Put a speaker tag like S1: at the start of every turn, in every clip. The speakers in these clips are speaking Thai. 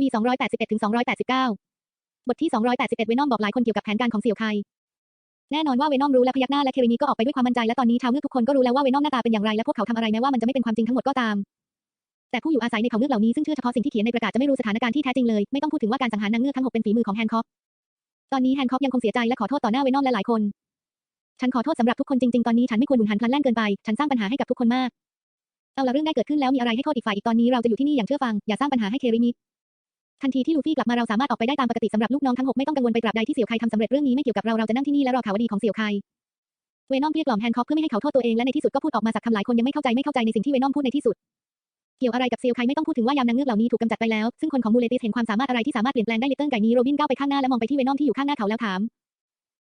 S1: วี281ถึง289 บทที่ 281 เวนอมบอกหลายคนเกี่ยวกับแผนการของเสี่ยวไคแน่นอนว่าเวนอมรู้และพยักหน้าและเครินีก็ออกไปด้วยความมั่นใจและตอนนี้ชาวเงือกทุกคนก็รู้แล้วว่าเวนอมหน้าตาเป็นอย่างไรและพวกเขาทำอะไรแม้ว่ามันจะไม่เป็นความจริงทั้งหมดก็ตาม แต่ผู้อยู่อาศัยในเผ่าเงือกเหล่านี้ซึ่งเชื่อเฉพาะสิ่งที่เขียนในประกาศจะไม่รู้สถานการณ์ที่แท้จริงเลยไม่ต้องพูดถึงว่าการสังหารนางเงือกทั้งหกเป็นฝีมือของแฮนค็อกตอนนี้แฮนค็อกยังคงเสียใจและขอโทษต่อหน้าเวนอมและหลายคน ฉันขอโทษสำหรับทุกคนจริงๆ ตอนนี้ฉันไม่ควรหมุนหันพลันแล่นเกินไป ฉันสร้างปัญหาให้กับทุกคนมาก เอาละเรื่องได้เกิดขึ้นแล้วมีอะไรให้โทษอีกฝ่ายอีกตอนนี้เราจะอยู่ที่นี่อย่างเชื่อฟัง อย่าสร้างปัญหาให้เครินิ ทันทีที่ลูฟี่กลับมาเราสามารถออกไปได้ตามปกติสำหรับลูกน้องทั้งหกไม่ต้องกังวลไปตราบใดที่เสี่ยวไคทำสำเร็จเรื่องนี้ไม่เกี่ยวกับเราเราจะนั่งที่นี่และรอข่าวดีของเสี่ยวไคเวนอมเกลี้ยกล่อมแฮนค็อกเพื่อไม่ให้เขาโทษตัวเองและในที่สุดก็พูดออกมาสักคำหลายคนยังไม่เข้าใจไม่เข้าใจในสิ่งที่เวนอมพูดในที่สุดเกี่ยวอะไรกับเซียวไคไม่ต้องพูดถึงว่ายามนางเงือกเหล่านี้ถูกกำจัดไปแล้ว ซึ่งคนของมูเลติสเห็นความสามารถอะไรที่สามารถเปลี่ยนแปลงได้ลิตเติ้ลไก่นี้โรบินก้าวไปข้างหน้าและมองไปที่เวนอมที่อยู่ข้างหน้าเขาแล้วถาม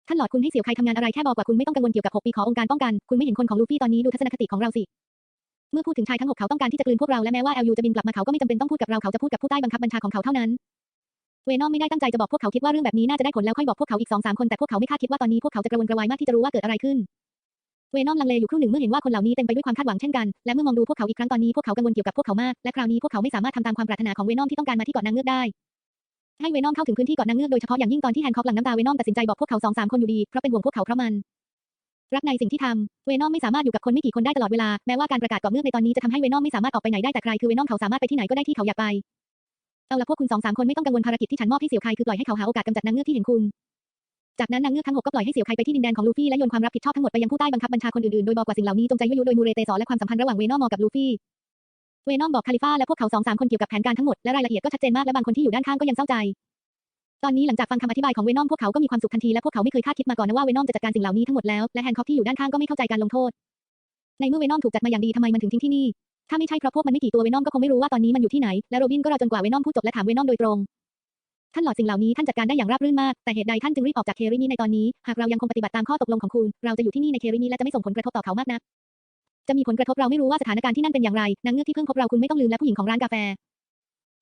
S1: ท่านหลอดคุณให้เสี่ยวไคทำงานอะไรแค่บอกว่าคุณไม่ต้องกังวลเกี่ยวกับ 6 ปีขององค์การป้องกัน คุณไม่เห็นคนของลูฟี่ตอนนี้ดูทัศนคติของเราสิ เมื่อพูดถึงชายทั้งหกเขาต้องการที่จะกลืนพวกเราและแม้ว่าเอลยูจะบินกลับมาเขาก็ไม่จำเป็นต้องพูดกับเราเขาจะพูดกับผู้ใต้บังคับบัญชาของเขาเท่านั้นเวนอมไม่ได้ตั้งใจจะบอกพวกเขาคิดว่าเรื่องแบบนี้น่าจะได้ผลแล้วค่อยบอกพวกเขาอีกสองสามคนแต่พวกเขาไม่คาดคิดว่าตอนนี้พวกเขาจะกระวนกระวายมากที่จะรู้ว่าเกิดอะไรขึ้น เวนอมลังเลอยู่ครู่หนึ่งเมื่อเห็นว่าคนเหล่านี้เต็มไปด้วยความคาดหวังเช่นกันและเมื่อมองดูพวกเขาอีกครั้งตอนนี้พวกเขากังวลเกี่ยวกับพวกเขามากและคราวนี้พวกเขาไม่สามารถทำตามความปรารถนาของเวนอมที่ต้องการมาที่เกาะนางเงือกได้ให้เวนอมเข้าถึงพื้นที่เกาะนางเงือกโดยเฉพาะอย่างยิ่งตอนที่แฮนค็อกหลั่งน้ำตาเวนอมตัดสินใจบอกพวกเขาสองสามคนอยู่ดีเพราะเป็นห่วงพวกเขาเพราะมัน รักในสิ่งที่ทำเวนอมไม่สามารถอยู่กับคนไม่กี่คนได้ตลอดเวลา แม้ว่าการประกาศเกาะเงือกในตอนนี้จะทำให้เวนอมไม่สามารถออกไปไหนได้แต่ใครคือเวนอมเขาสามารถไปที่ไหนก็ได้ที่เขาอยากไป เอาละพวกคุณสองสามคนไม่ต้องกังวลภารกิจที่ฉันมอบให้เสี่ยวไคคือปล่อยให้เขาหาโอกาสกำจัดนางเงือกที่เห็นคุณ จากนั้นนางเงือกทั้งหกก็ปล่อยให้เสี่ยวไคไปที่ดินแดนของลูฟี่และโยนความรับผิดชอบทั้งหมดไปยังผู้ใต้บังคับบัญชาคนอื่นๆ โดยบอกว่าสิ่งเหล่านี้จงใจยั่วยุโดยมูเรเตสอและความสัมพันธ์ระหว่างเวนอมกับลูฟี่เวนอมบอกคาลิฟ้าและพวกเขาสองสามคนเกี่ยวกับแผนการทั้งหมดและรายละเอียดก็ชัดเจนมากและบางคนที่อยู่ด้านข้างก็ยังเศร้าใจ ตอนนี้หลังจากฟังคำอธิบายของเวนอมพวกเขาก็มีความสุขทันทีและพวกเขาไม่เคยคาดคิดมาก่อนนะว่าเวนอมจะจัดการสิ่งเหล่านี้ทั้งหมดแล้วและแฮนคอกที่อยู่ด้านข้างก็ไม่เข้าใจการลงโทษ ในเมื่อเวนอมถูกจัดมาอย่างดีทำไมมันถึงทิ้งที่นี่ ถ้าไม่ใช่เพราะพวกมันไม่กี่ตัวเวนอมก็คงไม่รู้ว่าตอนนี้มันอยู่ที่ไหนและโรบินก็รอจนกว่าเวนอมพูดจบและถามเวนอมโดยตรงท่านหลอดสิ่งเหล่านี้ท่านจัดการได้อย่างราบรื่นมาก แต่เหตุใดท่านจึงรีบออกจากเครินีในตอนนี้ หากเรายังคงปฏิบัติตามข้อตกลงของคุณ เราจะอยู่ที่นี่ในเครินีและจะไม่ส่งผลกระทบต่อเขามากนัก จะมีผลกระทบเราไม่รู้ว่าสถานการณ์ที่นั่นเป็นอย่างไร นางเงือกที่เพิ่งพบเราคุณไม่ต้องลืมและผู้หญิงของร้านกาแฟ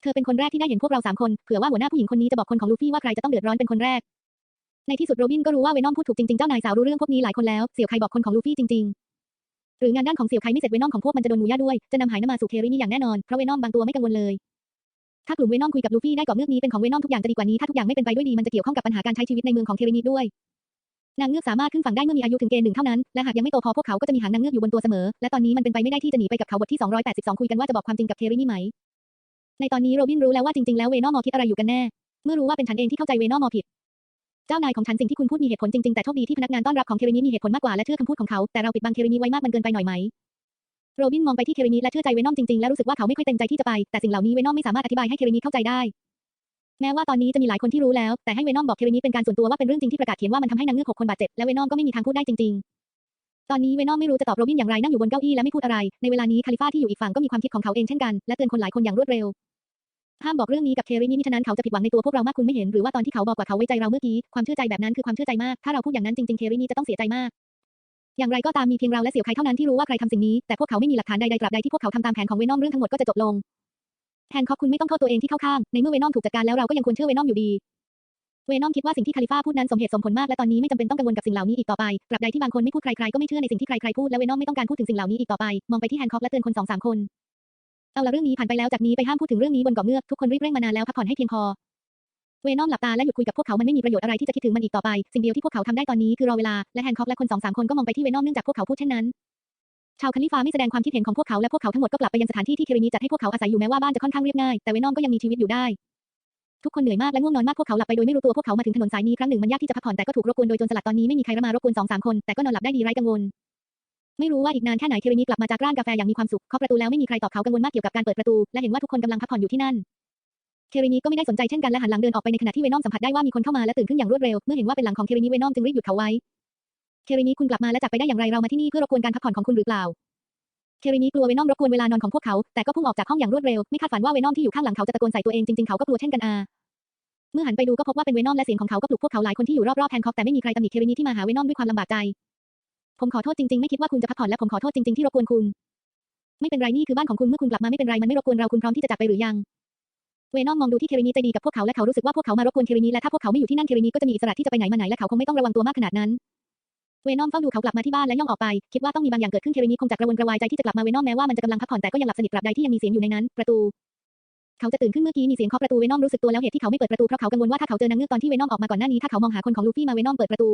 S1: เธอเป็นคนแรกที่ได้เห็นพวกเราสามคน เผื่อว่าหัวหน้าผู้หญิงคนนี้จะบอกคนของลูฟี่ว่าใครจะต้องเดือดร้อนเป็นคนแรก ในที่สุดโรบินก็รู้ว่าเวนอมพูดถูกจริงๆ เจ้านายสาวรู้เรื่องพวกนี้หลายคนแล้ว เสี่ยวไคบอกคนของลูฟี่จริงๆ หรืองานด้านของเสี่ยวไคไม่เสร็จเวนอมของพวกมันจะโดนมูย่าด้วย จะนำหายน้ำมาสู่เครินีอย่างแน่นอน เพราะเวนอมบางตัวไม่กังวลเลย ถ้ากลุ่มเวนอมคุยกับลูฟี่ได้กาะเงือกนี้เป็นของเวนอมทุกอย่างจะดีกว่านี้ ถ้าทุกอย่างไม่เป็นไปด้วยดีมันจะเกี่ยวข้องกับปัญหาการใช้ชีวิตในเมืองของเครินีด้วยนางเงือกสามารถขึ้นฝั่งได้เมื่อมีอายุถึงเกณฑ์หนึ่งเท่านั้น และหากยังไม่โตพอพวกเขาก็จะมีหางนางเงือกอยู่บนตัวเสมอ และตอนนี้มันเป็นไปไม่ได้ที่จะหนีไปกับเขาบทที่ 282 คุยกันว่าจะบอกความจริงกับเครินีไหม ในตอนนี้โรบินรู้แล้วว่าจริงๆแล้วเวนอมอคิดอะไรอยู่กันแน่ เมื่อรู้ว่าเป็นฉันเองที่เข้าใจเวนอมอผิด เจ้านายของฉันสิ่งที่คุณพูดมีเหตุผลจริงๆ แต่โชคดีที่พนักงานต้อนรับของเคเรนีมีเหตุผลมากกว่าและเชื่อคำพูดของเขาแต่เราปิดบังเคเรนีไว้มากมันเกินไปหน่อยไหมโรบินมองไปที่เคเรนีและเชื่อใจเวนอมจริงๆและรู้สึกว่าเขาไม่ค่อยเต็มใจที่จะไป แต่สิ่งเหล่านี้เวนอมไม่สามารถอธิบายให้เคเรนีเข้าใจได้ แม้ว่าตอนนี้จะมีหลายคนที่รู้แล้ว แต่ให้เวนอมบอกเคเรนีเป็นการส่วนตัวว่าเป็นเรื่องจริงที่ประกาศเขียนว่ามันทำให้นางเงือกหกคนบาดเจ็บและเวนอมก็ไม่มีทางพูดได้จริง ๆ ตอนนี้เวนอมไม่รู้จะตอบโรบินอย่างไรนั่งอยู่บนเก้าอี้และไม่พูดอะไร ในเวลานี้คาลิฟ้าที่อยู่อีกฝั่งก็มีความคิดของเขาเองเช่นกันและเตือนคนหลายคนอย่างรวดเร็ว ห้ามบอกเรื่องนี้กับเครินี่มิฉะนั้นเขาจะผิดหวังในตัวพวกเรามากคุณไม่เห็นหรือว่าตอนที่เขาบอกว่าเขาไว้ใจเราเมื่อกี้ความเชื่อใจแบบนั้นคือความเชื่อใจมากถ้าเราพูดอย่างนั้นจริงๆเครินี่จะต้องเสียใจมาก อย่างไรก็ตามมีเพียงเราและเสี่ยวไคเท่านั้นที่รู้ว่าใครทำสิ่งนี้แต่พวกเขาไม่มีหลักฐานใดๆตราบใดที่พวกเขาทำตามแผนของเวนอมเรื่องทั้งหมดก็จะจบลงแฮนค็อกคุณไม่ต้องโทษตัวเองที่เข้าข้าง ในเมื่อเวนอมถูกจัดการแล้วเราก็ยังควรเชื่อเวนอมอยู่ดี เวนอมคิดว่าสิ่งที่คาลิฟ้าพูดนั้นสมเหตุสมผลมากและตอนนี้ไม่จำเป็นต้องกังวลกับสิ่งเหล่านี้อีกต่อไปตราบใดที่บางคนไม่พูดใครๆก็ไม่เชื่อในสิ่งที่ใครๆพูดและเวนอมไม่ต้องการพูดถึงสิ่งเหล่านี้อีกต่อไป มองไปที่แฮนคอกและเตือนคนสองสามคน เอาละเรื่องนี้ผ่านไปแล้วจากนี้ไปห้ามพูดถึงเรื่องนี้บนเกาะเงือกทุกคนรีบเร่งมานานแล้วพักผ่อนให้เพียงพอเวนอมหลับตาและหยุดคุยกับพวกเขามันไม่มีประโยชน์อะไรที่จะคิดถึงมันอีกต่อไปสิ่งเดียวที่พวกเขาทำได้ตอนนี้คือรอเวลาและแฮนคอกและคนสองสามคนก็มองไปที่เวนอมเนื่องจากพวกเขาพูดเช่นนั้นชาวคาลิฟาไม่แสดงความคิดเห็นของพวกเขาและพวกเขาทั้งหมดก็กลับไปยังสถานที่ที่เครินีจัดให้พวกเขาอาศัยอยู่แม้ว่าบ้านจะค่อนข้างเรียบง่ายแต่เวนอมก็ยังมีชีวิตอยู่ได้ ทุกคนเหนื่อยมากและง่วงนอนมากพวกเขาหลับไปโดยไม่รู้ตัวพวกเขามาถึงถนนสายนี้ครั้งหนึ่งมันยากที่จะพักผ่อนแต่ก็ถูกรบกวนโดยจรสลัดตอนนี้ไม่มีใครมารบกวนสองสามคนแต่ก็นอนหลับได้ดีไร้กังวล ไม่รู้ว่าอีกนานแค่ไหนเครินีกลับมาจากร้านกาแฟอย่างมีความสุขเคาะประตูแล้วไม่มีใครตอบเขากังวลมากเกี่ยวกับการเปิดประตู และเห็นว่าทุกคนกำลังพักผ่อนอยู่ที่นั่นเครินีก็ไม่ได้สนใจเช่นกันและหันหลังเดินออกไปในขณะที่เวนอมสัมผัสได้ว่ามีคนเข้ามาและตื่นขึ้นอย่างรวดเร็วเมื่อเห็นว่าเป็นหลังของเครินีเวนอมจึงรีบหยุดเขาไว้เครินีคุณกลับมาและจากไปได้อย่างไรเรามาที่นี่เพื่อรบกวนการพักผ่อนของคุณหรือเปล่าเครินีกลัวเวนอมรบกวนเวลานอนของพวกเขา แต่ก็พุ่งออกจากห้องอย่างรวดเร็วไม่คาดฝันว่าเวนอมที่อยู่ข้างหลังเขาจะตะโกนใส่ตัวเองจริงๆเขาก็กลัวเช่นกันอาเมื่อหันไปดูก็พบว่าเป็นเวนอมและเสียงของเขาก็ปลุกพวกเขาหลายคนที่อยู่รอบๆแฮนคอกแต่ไม่มีใครตำหนิเครินีที่มาหาเวนอมด้วยความลำบากใจ ผมขอโทษจริงๆ ไม่คิดว่าคุณจะพักผ่อนและผมขอโทษจริงๆที่รบกวนคุณ ไม่เป็นไรนี่คือบ้านของคุณเมื่อคุณกลับมาไม่เป็นไรมันไม่รบกวนเราคุณพร้อมที่จะจากไปหรือยัง เวนอมมองดูที่เครินีใจดีกับพวกเขาและเขารู้สึกว่าพวกเขามารบกวนเครินีและถ้าพวกเขาไม่อยู่ที่นั่นเครินีก็จะมีอิสระที่จะไปไหนมาไหนและเขาคงไม่ต้องระวังตัวมากขนาดนั้นเวนอมเฝ้าดูเขากลับมาที่บ้านและย่องออกไป คิดว่าต้องมีบางอย่างเกิดขึ้นเครินีคงจะกระวนกระวายใจที่จะกลับมาเวนอมแม้ว่ามันจะกำลังพักผ่อนแต่ก็ยังหลับสนิทตราบใดที่ยังมีเสียงอยู่ในนั้น ประตู เขาจะตื่นขึ้นเมื่อกี้มีเสียงเคาะประตูเวนอมรู้สึกตัวแล้วเหตุที่เขาไม่เปิดประตูเพราะเขากังวลว่าถ้าเขาเจอนางเงือกตอนที่เวนอมออกมาก่อนหน้านี้ถ้าเขามองหาคนของลูฟี่มาเวนอมเปิดประตู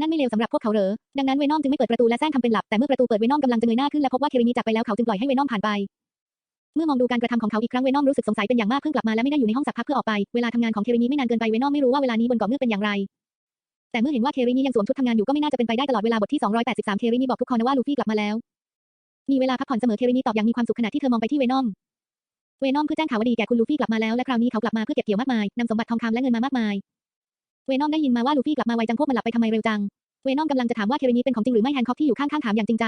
S1: นั่นไม่เลวสำหรับพวกเขาเหรอ ดังนั้นเวนอมจึงไม่เปิดประตูและแซงทำเป็นหลับ แต่เมื่อประตูเปิดเวนอมกำลังจะเงยหน้าขึ้นและพบว่าเครินีจากไปแล้วเขาจึงปล่อยให้เวนอมผ่านไปเมื่อมองดูการกระทำของเขาอีกครั้งเวนอมรู้สึกสงสัยเป็นอย่างมากเพิ่งกลับมาและไม่ได้อยู่ในห้องสักพักเพื่อออกไป เวลาทำงานของเครินีไม่นานเกินไปเวนอมไม่รู้ว่าเวลานี้บนเกาะเงือเป็นอย่างไร แต่เมื่อเห็นว่าเครินียังสวมชุดทำงานอยู่ก็ไม่น่าจะเป็นไปได้ตลอดเวลาบทที่ 283 เครินีบอกทุกคนว่าลูฟี่กลับมาแล้ว มีเวลาพักผ่อนเสมอเครินีตอบอย่างมีความสุขขณะที่เธอมองไปที่เวนอม เวนอมเพื่อแจ้งข่าวดีแก่คุณลูฟี่กลับมาแล้วและคราวนี้เขากลับมาเพื่อเก็บเกี่ยวมากมายนำสมบัติทองคำและเงินมามากมาย เวนอมได้ยินมาว่าลูฟี่กลับมาไวจังพวกมันหลับไปทำไมเร็วจัง เวนอมกำลังจะถามว่าเคเรนีเป็นของจริงหรือไม่แฮนคอกที่อยู่ข้างๆถามอย่างจริงใจ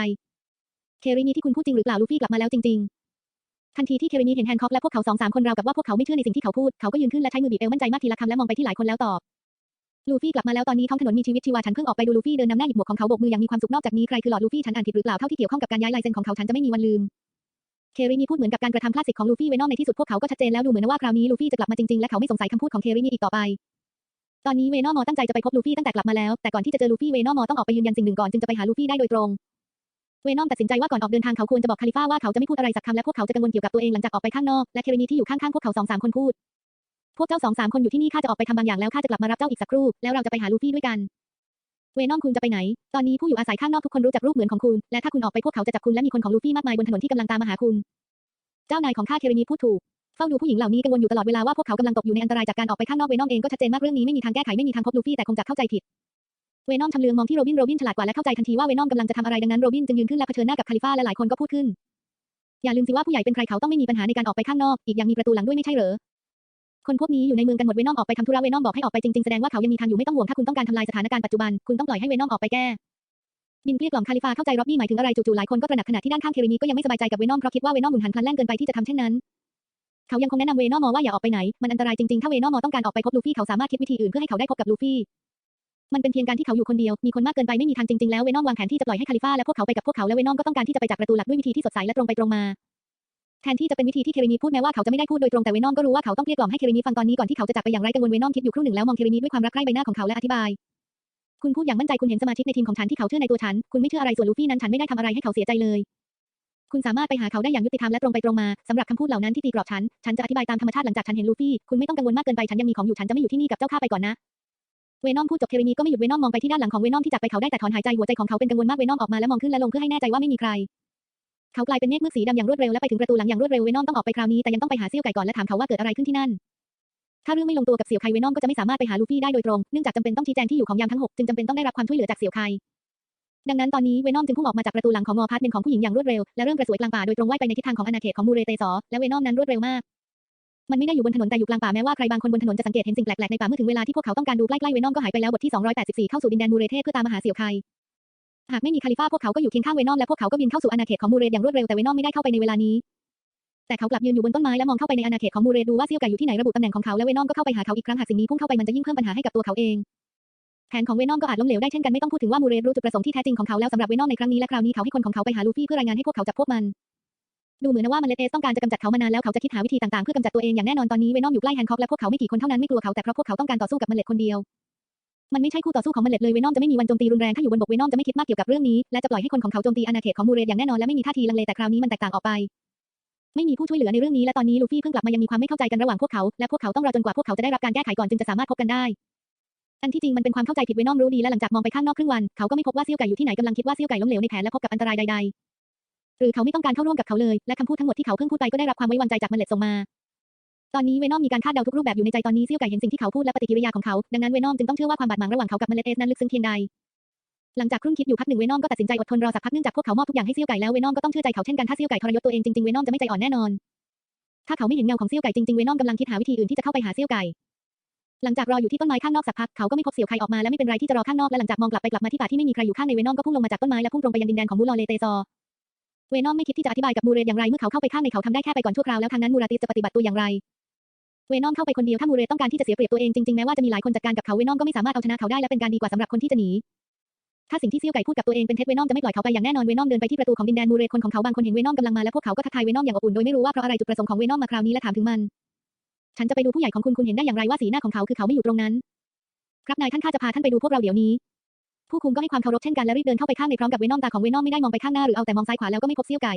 S1: เคเรนีที่คุณพูดจริงหรือเปล่าลูฟี่กลับมาแล้วจริง ๆ ทันทีที่เคเรนีเห็นแฮนคอกและพวกเขาสองสามคนราวกับว่าพวกเขาไม่เชื่อในสิ่งที่เขาพูด เขาก็ยืนขึ้นและใช้มือบีบเอวมั่นใจมากทีละคำและมองไปที่หลายคนแล้วตอบลูฟี่กลับมาแล้วตอนนี้ท้องถนนมีชีวิตชีวาฉันเพิ่งออกไปดูลูฟี่เดินนำหน้าหยิบหมวกของเขาโบกมืออย่างมีความสุขนอกจากนี้ใครคือหลอดลูฟี่ฉันอ่านผิดหรือเปล่าเท่าที่เกี่ยวข้องกับการย้ายลายเซ็นของเขาฉันจะไม่มีวันลืมเคเรนีพูดเหมือนกับการกระทำคลาสสิกของลูฟี่เวนอมในที่สุดพวกเขาก็ชัดเจนแล้วดูเหมือนว่าคราวนี้ลูฟี่จะกลับมาจริงๆและเขาไม่สงสัยคำพูดของเคเรนีอีกต่อไป ตอนนี้เวนอมอตั้งใจจะไปพบลูฟี่ตั้งแต่กลับมาแล้ว แต่ก่อนที่จะเจอลูฟี่เวนอมอต้องออกไปยืนยันสิ่งหนึ่งก่อนจึงจะไปหาลูฟี่ได้โดยตรง เวนอมตัดสินใจว่าก่อนออกเดินทางเขาควรจะบอกคาลิฟ้าว่าเขาจะไม่พูดอะไรสักคำและพวกเขาจะกังวลเกี่ยวกับตัวเองหลังจากออกไปข้างนอกและเคเรนีที่อยู่ข้างๆพวกเขาสองสามคนพูด พวกเจ้าสองสามคนอยู่ที่นี่ข้าจะออกไปทำบางอย่างแล้วข้าจะกลับมารับเจ้าอีกสักครู่แล้วเราจะไปหาลูฟี่ด้วยกัน เวนอมคุณจะไปไหน ตอนนี้ผู้อยู่อาศัยข้างนอกทุกคนรู้จักรูปเหมือนของคุณและถ้าคุณออกไปพวกเขาจะจับคุณและมีคนของลูฟี่มากมายบนถนนที่กำลังตามมาหาคุณ เจ้านายของข้าเคเรนีพูดถูก ฝ้าดูผู้หญิงเหล่านี้กังวลอยู่ตลอดเวลาว่าพวกเขากำลังตกอยู่ในอันตรายจากการออกไปข้างนอกเวนอมเองก็ชัดเจนมากเรื่องนี้ไม่มีทางแก้ไขไม่มีทางพบลูฟี่แต่คงจะเข้าใจผิดเวนอมชำเลืองมองที่โรบินโรบินฉลาดกว่าและเข้าใจทันทีว่าเวนอมกำลังจะทำอะไรดังนั้นโรบินจึงยืนขึ้นและเผชิญหน้ากับคาลิฟ้าและหลายคนก็พูดขึ้น อย่าลืมสิว่าผู้ใหญ่เป็นใครเขาต้องไม่มีปัญหาในการออกไปข้างนอก อีกอย่างมีประตูหลังด้วยไม่ใช่เหรอคนพวกนี้อยู่ในเมืองกันหมดเวนอมออกไปทำธุระเวนอมบอกให้ออกไปจริงๆแสดงว่าเขายังมีทางอยู่ไม่ต้องห่วงถ้าคุณต้องการทำลายสถานการณ์ปัจจุบันคุณต้องปล่อยให้เวนอมออกไปแก้บินเกลี้ยกล่อมคาลิฟาเข้าใจร็อบบี้หมายถึงอะไรจู่ๆหลายคนก็ตระหนักขณะที่ด้านข้างเคเรนีก็ยังไม่สบายใจกับเวนอมเพราะคิดว่าเวนอมหมุนหันพลันแล่นเกินไปที่จะทำเช่นนั้น เขายังคงแนะนำเวนอมว่าอย่าออกไปไหน มันอันตรายจริงๆ ถ้าเวนอมต้องการออกไปพบลูฟี่เขาสามารถคิดวิธีอื่นเพื่อให้เขาได้พบกับลูฟี่ มันเป็นเพียงการที่เขาอยู่คนเดียว มีคนมากเกินไปไม่มีทางจริงๆ แล้วเวนอมวางแผนที่จะปล่อยให้คาลิฟ่าและพวกเขาไปกับพวกเขาและเวนอมก็ต้องการที่จะไปจากประตูหลักด้วยวิธีที่สดใสและตรงไปตรงมา แทนที่จะเป็นวิธีที่เคเรนีพูดแม้ว่าเขาจะไม่ได้พูดโดยตรงแต่เวนอมก็รู้ว่าเขาต้องเกลี้ยกล่อมให้เคเรนีฟังตอนนี้ก่อนที่เขาจะจากไปอย่างไรกังวลเวนอมคิดอยู่ครู่หนึ่งแล้วมองเคเรนีด้วยความรักใคร่ใบหน้าของเขาและอธิบายคุณพูดอย่างมั่นใจคุณเห็นสมาชิกในทีมของฉันที่เขาเชื่อในตัวฉัน คุณไม่เชื่ออะไรส่วนลูฟี่นั้นฉันไม่ได้ทำอะไรให้เขาเสียใจเลย คุณสามารถไปหาเขาได้อย่างยุติธรรมและตรงไปตรงมาสำหรับคำพูดเหล่านั้นที่ตีกรอบฉัน ฉันจะอธิบายตามธรรมชาติหลังจากฉันเห็นลูฟี่ คุณไม่ต้องกังวลมากเกินไป ฉันยังมีของอยู่ ฉันจะไม่อยู่ที่นี่กับเจ้าข้าไปก่อนนะ เวนอมพูดจบเคเรนีก็ไม่หยุดเวนอมมองไปที่ด้านหลังของเวนอมที่จากไปเขาได้แต่ถอนหายใจหัวใจของเขาเป็นกังวลมากเวนอมออกมาและมองขึ้นและลงเพื่อให้แน่ใจว่าไม่มีใคร เขากลายเป็นเมฆมือกสีดำอย่างรวดเร็วและไปถึงประตูหลังอย่างรวดเร็วเวนอมต้องออกไปคราวนี้แต่ยังต้องไปหาเซี่ยวไก่ก่อนและถามเขาว่าเกิดอะไรขึ้นที่นั่นถ้าเรื่องไม่ลงตัวกับเสี่ยวไคเวนอมก็จะไม่สามารถไปหาลูฟี่ได้โดยตรง เนื่องจากจำเป็นต้องชี้แจงที่อยู่ของยามทั้งหกจึงจำเป็นต้องได้รับความช่วยเหลือจากเสี่ยวไค ดังนั้นตอนนี้เวนอมจึงพุ่งออกมาจากประตูหลังของมอพาร์ทเมนต์ของผู้หญิงอย่างรวดเร็ว และเริ่มกระสวยกลางป่าโดยตรงว่ายไปในทิศทางของอาณาเขตของมูเรเตซอและเวนอมนั้นรวดเร็วมากมันไม่ได้อยู่บนถนนแต่อยู่กลางป่าแม้ว่าใครบางคนบนถนนจะสังเกตเห็นสิ่งแปลกๆในป่าเมื่อถึงเวลาที่พวกเขาต้องการดูใกล้ๆเวนอมก็หายไปแล้วบทที่ 284 เข้าสู่ดินแดนมูเรเทเพื่อตามมหาเสี่ยวไคหากไม่มีคาลิฟ้าพวกเขาก็อยู่เคียงข้างเวนอมและพวกเขาก็บินเข้าสู่อาณาเขตของมูเรอย่างรวดเร็วแต่เวนอมไม่ได้เข้าไปในเวลานี้ แต่เขากลับยืนอยู่บนต้นไม้และมองเข้าไปในอาณาเขตของมูเรดูว่าเซี่ยวไก่อยู่ที่ไหนระบุตำแหน่งของเขาและเวนอมก็เข้าไปหาเขาอีกครั้งหากสิ่งนี้พุ่งเข้าไปมันจะยิ่งเพิ่มปัญหาให้กับตัวเขาเอง แผนของเวนอมก็อาจล้มเหลวได้เช่นกันไม่ต้องพูดถึงว่ามูเรรู้จุดประสงค์ที่แท้จริงของเขาแล้วสำหรับเวนอมในครั้งนี้และคราวนี้เขาให้คนของเขาไปหาลูฟี่เพื่อรายงานให้พวกเขาจับพวกมันดูเหมือนว่ามันเลเอสต้องการจะกำจัดเขามานานแล้วเขาจะคิดหาวิธีต่างๆเพื่อกำจัดตัวเองอย่างแน่นอนตอนนี้เวนอมอยู่ใกล้แฮนค็อกและพวกเขาไม่กี่คนเท่านั้นไม่กลัวเขาแต่เพราะพวกเขาต้องการต่อสู้กับมันเลตคนเดียว มันไม่ใช่คู่ต่อสู้ของมันเลตเลยเวนอมจะไม่มีวันโจมตีรุนแรงถ้าอยู่บนบกเวนอมจะไม่คิดมากเกี่ยวกับเรื่องนี้และจะปล่อยให้คนของเขาโจมตีอาณาเขตของมูเรอย่างแน่นอนและไม่มีท่าทีลังเลแต่คราวนี้มันแตกต่างออกไปไม่มีผู้ช่วยเหลือในเรื่องนี้และตอนนี้ลูฟี่เพิ่งกลับมายังมีความไม่เข้าใจกันระหว่างพวกเขาและพวกเขาต้องรอจนกว่าพวกเขาจะได้รับการแก้ไขก่อนจึงจะสามารถพบกันได้ อันที่จริงมันเป็นความเข้าใจผิดเวนอมรู้ดีและหลังจากมองไปข้างนอกครึ่งวัน เขาก็ไม่พบว่าเซี่ยวไก่อยู่ที่ไหนกำลังคิดว่าเซี่ยวไก่ล้มเหลวในแผนและพบกับอันตรายใดๆ หรือเขาไม่ต้องการเข้าร่วมกับเขาเลย และคำพูดทั้งหมดที่เขาเพิ่งพูดไปก็ได้รับความไว้วางใจจากมันเลดส่งมา ตอนนี้เวนอมมีการคาดเดาทุกรูปแบบอยู่ในใจตอนนี้เซี่ยวไก่เห็นสิ่งที่เขาพูดและปฏิกิริยาของเขา ดังนั้นเวนอมจึงต้องเชื่อว่าความบาดหมางระหว่างเขากับเมันเลดเอสนั้นลึกซึ้งเพียงใด หลังจากครุ่นคิดอยู่พักหนึ่งเวนอมก็ตัดสินใจอดทนรอสักพักเนื่องจากพวกเขามอบทุกอย่างให้เซี่ยวไก่แล้วเวนอมก็ต้องเชื่อใจเขาเช่นกันถ้าเซี่ยวไก่ทรยศตัวเองจริงๆเวนอมจะไม่ใจอ่อนแน่นอนถ้าเขาไม่เห็นเงาของเซี่ยวไก่จริงๆเวนอมกำลังคิดหาวิธีอื่นที่จะเข้าไปหาเซี่ยวไก่ หลังจากรออยู่ที่ต้นไม้ข้างนอกสักพักเขาก็ไม่พบเสี่ยวไครออกมาและไม่เป็นไรที่จะรอข้างนอกและหลังจากมองกลับไปกลับมาที่ป่าที่ไม่มีใครอยู่ข้างในเวนอมก็พุ่งลงมาจากต้นไม้และพุ่งตรงไปยังดินแดนของมูลอเลเตซอเวนอมไม่คิดที่จะอธิบายกับมูเรดอย่างไรเมื่อเขาเข้าไปข้างในเขาทำได้แค่ไปก่อนชั่วคราวแล้วทางนั้นมูราติสจะปฏิบัติตัวอย่างไรเวนอมเข้าไปคนเดียวถ้ามูเรต้องการที่จะเสียเปรียบตัวเองจริงๆแม้ว่าจะมีหลายคนจัดการกับเขาเวนอมก็ไม่สามารถเอาชนะเขาได้และเป็นการดีกว่าสำหรับคนที่จะหนีถ้าสิ่งที่เซี่ยวไก่พูดกับตัวเองเป็นเท็จเวนอมจะไม่ปล่อยเขาไปอย่างแน่นอนเวนอมเดินไปที่ประตูของดินแดนมูเรคนของเขาบางคนเห็นเวนอมกำลังมาและพวกเขาก็ทักทายเวนอมอย่างอบอุ่นโดยไม่รู้ว่าเพราะอะไรจุดประสงค์ของเวนอมมาคราวนี้และถามถึงมัน ฉันจะไปดูผู้ใหญ่ของคุณคุณเห็นได้อย่างไรว่าสีหน้าของเขาคือเขาไม่อยู่ตรงนั้น ครับนายท่านข้าจะพาท่านไปดูพวกเราเดี๋ยวนี้ ผู้คุมก็ให้ความเคารพเช่นกันและรีบเดินเข้าไปข้างในพร้อมกับเวนอมตาของเวนอมไม่ได้มองไปข้างหน้าหรือเอาแต่มองซ้ายขวาแล้วก็ไม่พบเซี่ยวไก่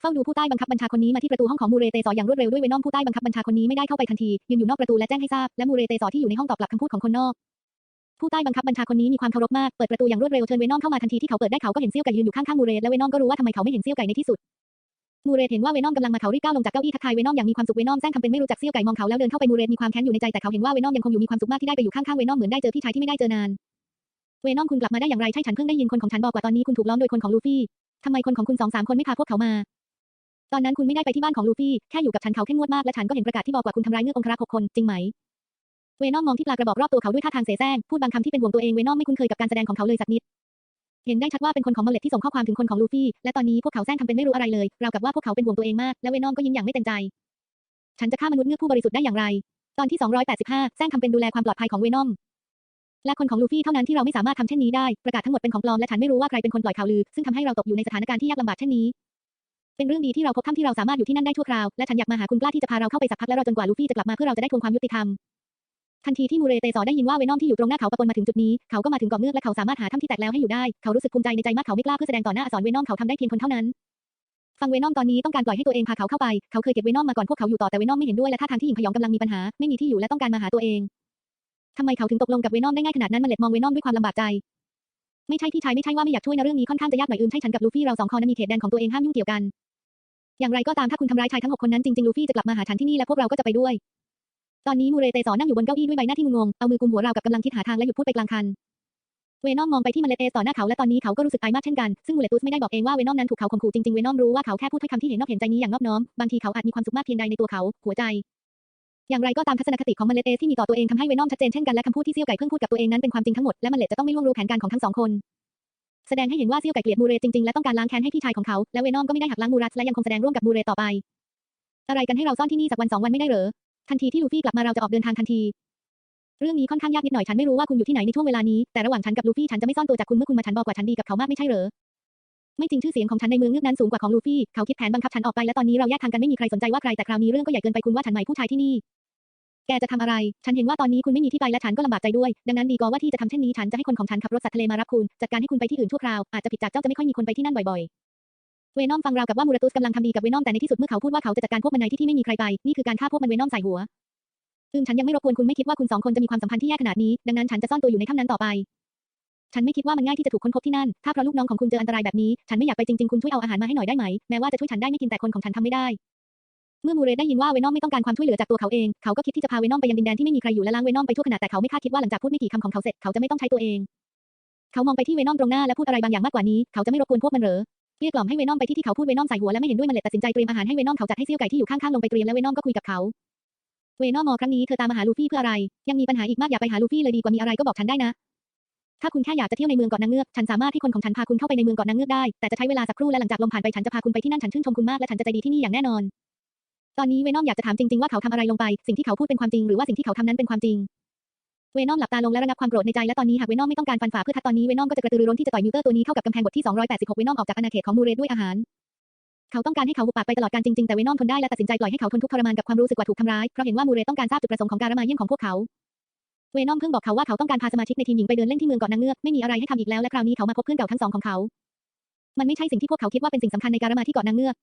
S1: เฝ้าดูผู้ใต้บังคับบัญชาคนนี้มาที่ประตูห้องของมูเรเตซออย่างรวดเร็วด้วยเวนอมผู้ใต้บังคับบัญชาคนนี้ไม่ได้เข้าไปทันทียืนอยู่นอกประตูและแจ้งให้ทราบและมูเรเตซอที่อยู่ในห้องตอบกลับคำพูดของคนนอกผู้ใต้บังคับบัญชาคนนี้มีความเคารพมาก เปิดประตูอย่างรวดเร็วเชิญเวนอมเข้ามาทันทีที่เขาเปิดได้เขาก็เห็นเซี่ยวไก่ยืนอยู่ข้างๆมูเรและเวนอมก็รู้ว่าทำไมเขาไม่เห็นเซี่ยวไก่ในที่สุด มูเรตเห็นว่าเวนอมกำลังมาเขารีบก้าวลงจากเก้าอี้ทักทายเวนอมอย่างมีความสุขเวนอมแซงทำเป็นไม่รู้จักเซี่ยวไก่มองเขาแล้วเดินเข้าไปมูเรตมีความแค้นอยู่ในใจแต่เขาเห็นว่าเวนอมยังคงอยู่มีความสุขมากที่ได้ไปอยู่ข้างๆเวนอมเหมือนได้เจอพี่ชายที่ไม่ได้เจอนานเวนอมคุณกลับมาได้อย่างไรใช่ฉันเพิ่งได้ยินคนของฉันบอกว่าตอนนี้คุณถูกล้อมโดยคนของลูฟี่ทำไมคนของคุณสองสามคนไม่พาพวกเขามา ตอนนั้นคุณไม่ได้ไปที่บ้านของลูฟี่แค่อยู่กับฉันเขาเข้มงวดมากและฉันก็เห็นประกาศที่บอกว่าคุณทำร้ายเงือกองครักษ์หกคนจริงไหมเวนอมมองที่ปลากระบอกรอบตัวเขาด้วยท่าทางเสแสร้งพูดบางคำที่เป็นห่วงตัวเองเวนอมไม่คุ้นเคยกับการแสดงของเขาเลยสักนิด เห็นได้ชัดว่าเป็นคนของเมล็ดที่ส่งข้อความถึงคนของลูฟี่ และตอนนี้พวกเขาแซงทำเป็นไม่รู้อะไรเลย ราวกับว่าพวกเขาเป็นห่วงตัวเองมาก และเวนอมก็ยิ้มอย่างไม่เต็มใจ ฉันจะฆ่ามนุษย์เงือกผู้บริสุทธิ์ได้อย่างไร ตอนที่ 285 แซงทำเป็นดูแลความปลอดภัยของเวนอม และคนของลูฟี่เท่านั้นที่เราไม่สามารถทำเช่นนี้ได้ ประกาศทั้งหมดเป็นของปลอมและฉันไม่รู้ว่าใครเป็นคนปล่อยข่าวลือ ซึ่งทำให้เราตกอยู่ในสถานการณ์ที่ยากลำบากเช่นนี้ เป็นเรื่องดีที่เราพบถ้ำที่เราสามารถอยู่ที่นั่นได้ชั่วคราว และฉันอยากมาหาคุณกล้าที่จะพาเราเข้าไปสักพักและรอจนกว่าลูฟี่จะกลับมาเพื่อเราจะได้ทวงความยุติธรรม ทันทีที่มูเรเตซอได้ยินว่าเวนอมที่อยู่ตรงหน้าเขาปะปนมาถึงจุดนี้ เขาก็มาถึงเกาะเงือกและเขาสามารถหาถ้ำที่แตกแล้วให้อยู่ได้ เขารู้สึกภูมิใจในใจมากเขาไม่กล้าเพื่อแสดงต่อหน้าอสรเวนอมเขาทำได้เพียงคนเท่านั้น ฟังเวนอมตอนนี้ต้องการปล่อยให้ตัวเองพาเขาเข้าไป เขาเคยเก็บเวนอมมาก่อนพวกเขาอยู่ต่อแต่เวนอมไม่เห็นด้วยและท่าทางที่หญิงพยองกำลังมีปัญหา ไม่มีที่อยู่และต้องการมาหาตัวเองทำไมเขาถึงตกลงกับเวนอมได้ง่ายขนาดนั้นมันเล็ดมองเวนอมด้วยความลำบากใจไม่ใช่พี่ชายไม่ใช่ว่าไม่อยากช่วยนะเรื่องนี้ค่อนข้างจะยากหน่อยอืมใช่ฉันกับลูฟี่เราสองคนนั้นมีเขตแดนของตัวเองห้ามยุ่งเกี่ยวกัน อย่างไรก็ตามถ้าคุณทำร้ายชายทั้งหกคนนั้นจริงๆลูฟี่จะกลับมาหาฉันที่นี่และพวกเราก็จะไปด้วย ตอนนี้มูเรเตสอนนั่งอยู่บนเก้าอี้ด้วยใบหน้าที่งงๆเอามือกุมหัวราวกับกำลังคิดหาทางและหยุดพูดไปกลางคันเวนอมมองไปที่มล็ดเอสต่อหน้าเขาและตอนนี้เขาก็รู้สึกอายมากเช่นกัน ซึ่งมูเลตุสไม่ได้บอกเองว่าเวนอมนั้นถูกเขาข่มขู่จริงๆ เวนอมรู้ว่าเขาแค่พูดถ้อยคำที่เห็นนอกเห็นใจนี้อย่างนอบน้อม บางทีเขาอาจมีความสุขมากเพียงใดในตัวเขา หัวใจ อย่างไรก็ตามทัศนคติของมล็ดเอสที่มีต่อตัวเองทำให้เวนอมชัดเจนเช่นกันและคำพูดที่เซี่ยวไก่เพิ่งพูดกับตัวเองนั้นเป็นความจริงทั้งหมดและเมล็ดจะต้องไม่ล่วงรู้แผนการของทั้งสองคน แสดงให้เห็นว่าเซี่ยวไก่เกลียดมูเรจริงๆและต้องการล้างแค้นให้พี่ชายของเขาและเวนอมก็ไม่ได้หักล้างมูรัสและยังคงแสดงร่วมกับมูเรต่อไป อะไรกันให้เราซ่อนที่นี่สักวันสองวันไม่ได้เหรอ ทันทีที่ลูฟี่กลับมาเราจะออกเดินทางทันที เรื่องนี้ค่อนข้างยากนิดหน่อยฉันไม่รู้ว่าคุณอยู่ที่ไหนในช่วงเวลานี้ แต่ระหว่างฉันกับลูฟี่ฉันจะไม่ซ่อนตัวจากคุณเมื่อคุณมาฉันบอกว่าฉันดีกับเขามากไม่ใช่เหรอ ไม่จริงชื่อเสียงของฉันในเมืองเงือกนั้นสูงกว่าของลูฟี่ เขาคิดแผนบังคับฉันออกไปและตอนนี้เราแยกทางกันไม่มีใครสนใจว่าใครแต่คราวนี้เรื่องก็ใหญ่เกินไปคุณว่าฉันใหม่ผู้ชายที่นี่แกจะทำอะไร ฉันเห็นว่าตอนนี้คุณไม่มีที่ไปและฉันก็ลำบากใจด้วย ดังนั้นดีกว่าว่าที่จะทำเช่นนี้ ฉันจะให้คนของฉันขับรถสัตว์ทะเลมารับคุณ จัดการให้คุณไปที่อื่นชั่วคราว อาจจะผิดจากเจ้าจะไม่ค่อยมีคนไปที่นั่นบ่อยๆ เวนอมฟังราวกับว่ามูราตุสกำลังทำดีกับเวนอมแต่ในที่สุดเมื่อเขาพูดว่าเขาจะจัดการพวกมันในที่ที่ไม่มีใครไป นี่คือการฆ่าพวกมันเวนอมใส่หัวอืมฉันยังไม่รบกวนคุณไม่คิดว่าคุณสองคนจะมีความสัมพันธ์ที่แย่ขนาดนี้ ดังนั้นฉันจะซ่อนตัวอยู่ในถ้ำนั้นต่อไป ฉันไม่คิดว่ามันง่ายที่จะถูกค้นพบที่นั่น ถ้าเพราะลูกน้องของคุณเจออันตรายแบบนี้ ฉันไม่อยากไปจริงๆ คุณช่วยเอาอาหารมาให้หน่อยได้ไหม แม้ว่าจะช่วยฉันได้ไม่กินแต่คนของฉันทำไม่ได้ เมื่อมูเรได้ยินว่าเวนอมไม่ต้องการความช่วยเหลือจากตัวเขาเอง เขาก็คิดที่จะพาเวนอมไปยังดินแดนที่ไม่มีใครอยู่และล้างเวนอมไปทั่วขณะแต่เขาไม่คาดคิดว่าหลังจากพูดไม่กี่คำของเขาเสร็จเขาจะไม่ต้องใช้ตัวเอง เขามองไปที่เวนอมตรงหน้าและพูดอะไรบางอย่างมากกว่านี้ เขาจะไม่รบกวนพวกมันเหรอ เกลี้ยกล่อมให้เวนอมไปที่ที่เขาพูดเวนอมใส่หัวและไม่เห็นด้วยมันเลยตัดสินใจเตรียมอาหารให้เวนอมเขาจัดให้เซี่ยวไก่ที่อยู่ข้างๆลงไปเตรียมและเวนอมก็คุยกับเขาเวนอมมอครั้งนี้เธอตามมาหาลูฟี่เพื่ออะไร ยังมีปัญหาอีกมากอย่าไปหาลูฟี่เลยดีกว่ามีอะไรก็บอกฉันได้นะ ถ้าคุณแค่อยากจะเที่ยวในเมืองเกาะนางเงือกฉันสามารถให้คนของฉันพาคุณเข้าไปในเมืองเกาะนางเงือกได้แต่จะใช้เวลาสักครู่และหลังจากลมผ่านไปฉันจะพาคุณไปที่นั่นฉันชื่นชมคุณมากและฉันจะใจดีที่นี่อย่างแน่นอน ตอนนี้เวนอมอยากจะถามจริงๆว่าเขาทำอะไรลงไป สิ่งที่เขาพูดเป็นความจริงหรือว่าสิ่งที่เขาทำนั้นเป็นความจริง เวนอมหลับตาลงและระงับความโกรธในใจและตอนนี้หากเวนอมไม่ต้องการฟันฝ่าเพื่อทัดตอนนี้เวนอมก็จะกระตือรือร้นที่จะต่อยมิวเตอร์ตัวนี้เข้ากับกำแพงบทที่286เวนอมออกจากอาณาเขตของมูเรด้วยอาหาร เขาต้องการให้เขาหุบปากไปตลอดการจริงๆแต่เวนอมทนได้และตัดสินใจปล่อยให้เขาทนทุกข์ทรมานกับความรู้สึกว่าถูกทำร้ายเพราะเห็นว่ามูเรต้องการทราบจุดประสงค์ของการมาเยี่ยมของพวกเขาเวนอมเพิ่งบอกเขาว่าเขาต้องการพาสมาชิกในทีมหญิงไปเดินเล่นที่เมืองเกาะนางเงือกไม่มีอะไรให้ทำอีกแล้วและคราวนี้เขามาพบเพื่อนเก่าทั้งสองของเขา มันไม่ใช่สิ่งที่พวกเขาคิดว่าเป็นสิ่งสำคัญในการมาที่เกาะนางเงือก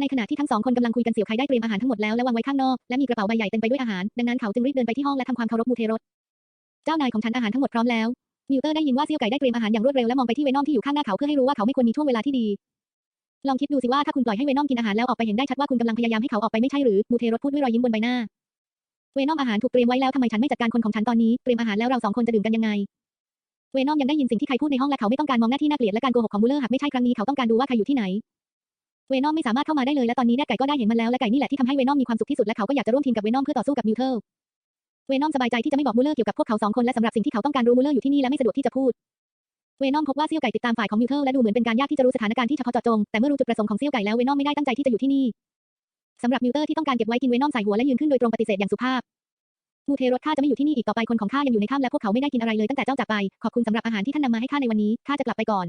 S1: ในขณะที่ทั้งสองคนกำลังคุยกันเสี่ยวไคได้เตรียมอาหารทั้งหมดแล้วและวางไว้ข้างนอกและมีกระเป๋าใบใหญ่เต็มไปด้วยอาหารดังนั้นเขาจึงรีบเดินไปที่ห้องและทำความเคารพมูเทรส เจ้านายของฉันอาหารทั้งหมดพร้อมแล้วมิวเตอร์ได้ยินว่าเซี่ยวไก่ได้เตรียมอาหารอย่างรวดเร็วและมองไปที่เวนอมที่อยู่ข้างหน้าเขาเพื่อให้รู้ว่าเขาไม่ควรมีช่วงเวลาที่ดี ลองคิดดูสิว่าถ้าคุณปล่อยให้เวนอมกินอาหารแล้วออกไปเห็นได้ชัดว่าคุณกำลังพยายามให้เขาออกไปไม่ใช่หรือมูเทรสพูดด้วยรอยยิ้มบนใบหน้า เวนอมอาหารถูกเตรียมไว้แล้วทำไมฉันไม่จัดการคนของฉันตอนนี้เตรียมอาหารแล้วเราสองคนจะดื่มกันยังไงเวนอมยังได้ยินสิ่งที่ใครพูดในห้องและเขาไม่ต้องการมองหน้าที่น่าเกลียดและการโกหกของมูเลอร์หากไม่ใช่ครั้งนี้เขาต้องการดูว่าใครอยู่ที่ไหนเวนอมไม่สามารถเข้ามาได้เลยและตอนนี้แดกไก่ก็ได้เห็นมันแล้วและไก่นี่แหละที่ทำให้เวนอมมีความสุขที่สุดและเขาก็อยากจะร่วมทีมกับเวนอมเพื่อต่อสู้กับมิวเทอร์ เวนอมสบายใจที่จะไม่บอกมูเลอร์เกี่ยวกับพวกเขาสองคนและสำหรับสิ่งที่เขาต้องการรู้มูเลอร์อยู่ที่นี่และไม่สะดวกที่จะพูดเวนอมพบว่าเซี่ยวไก่ติดตามฝ่ายของมิวเทอร์และดูเหมือนเป็นการยากที่จะรู้สถานการณ์ที่เฉพาะเจาะจงแต่เมื่อรู้จุดประสงค์ของเซี่ยวไก่แล้วเวนอมไม่ได้ตั้งใจที่จะอยู่ที่นี่สำหรับมิวเทอร์ที่ต้องการเก็บไว้กินเวนอมใส่หัวและยืนขึ้นโดยตรงปฏิเสธอย่างสุภาพมูเทรสข้าจะไม่อยู่ที่นี่อีกต่อไปคนของข้ายังอยู่ในถ้ำและพวกเขาไม่ได้กินอะไรเลยตั้งแต่เจ้าจากไป ขอบคุณสำหรับอาหารที่ท่านนำมาให้ข้าในวันนี้ข้าจะกลับไปก่อน